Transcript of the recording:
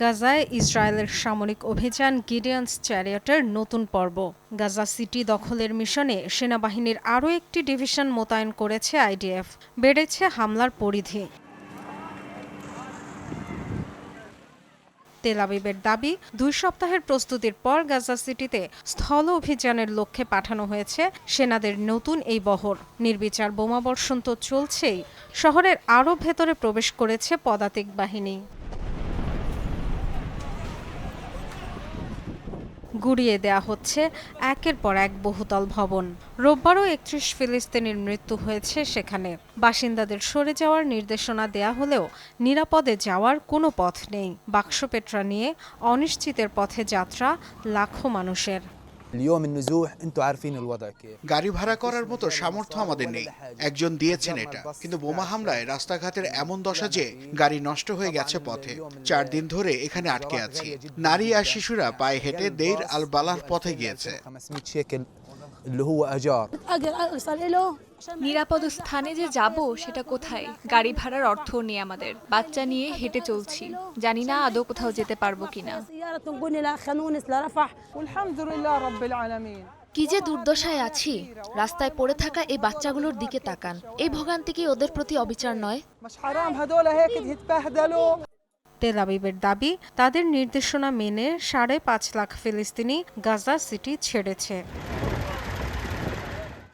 গাজায় ইসরায়েলের সামরিক অভিযান গিডিয়ান্স চ্যারিয়টের নতুন পর্ব। গাজা সিটি দখলের মিশনে সেনাবাহিনীর আরও একটি ডিভিশন মোতায়েন করেছে আইডিএফ। বেড়েছে হামলার পরিধি। তেল আবিবের দাবি, দুই সপ্তাহের প্রস্তুতির পর গাজা সিটিতে স্থল অভিযানের লক্ষ্যে পাঠানো হয়েছে সেনাদের নতুন এই বহর। নির্বিচার বোমাবর্ষণ তো চলছেই। শহরের আরও ভেতরে প্রবেশ করেছে পদাতিক বাহিনী। গুড়িয়ে দেয়া হচ্ছে একের পর এক বহুতল ভবন। রোববারও একত্রিশ ফিলিস্তিনির মৃত্যু হয়েছে সেখানে। বাসিন্দাদের সরে যাওয়ার নির্দেশনা দেয়া হলেও নিরাপদে যাওয়ার কোনো পথ নেই। বাক্সপেটরা নিয়ে অনিশ্চিতের পথে যাত্রা লাখো মানুষের। গাড়ি ভাড়া করার মতো সামর্থ্য আমাদের নেই। একজন দিয়েছেন এটা। কিন্তু বোমা হামলায় রাস্তাঘাটের এমন দশা যে গাড়ি নষ্ট হয়ে গেছে পথে। চার দিন ধরে এখানে আটকে আছি। নারী আর শিশুরা পায়ে হেঁটে দেইর আল বালার পথে গিয়েছে। নিরাপদ স্থানে যে যাব সেটা কোথায়? গাড়ি ভাড়ার অর্থ নেই আমাদের। বাচ্চা নিয়ে হেঁটে চলছি। জানি না আদৌ কোথাও যেতে পারব কিনা। কি যে দুর্দশায় আছি রাস্তায় পড়ে থাকা এই বাচ্চাগুলোর দিকে তাকান। এই ভোগান্তি কি ওদের প্রতি অবিচার নয়? তেল আবিবের দাবি তাদের নির্দেশনা মেনে সাড়ে পাঁচ লাখ ফিলিস্তিনি গাজা সিটি ছেড়েছে।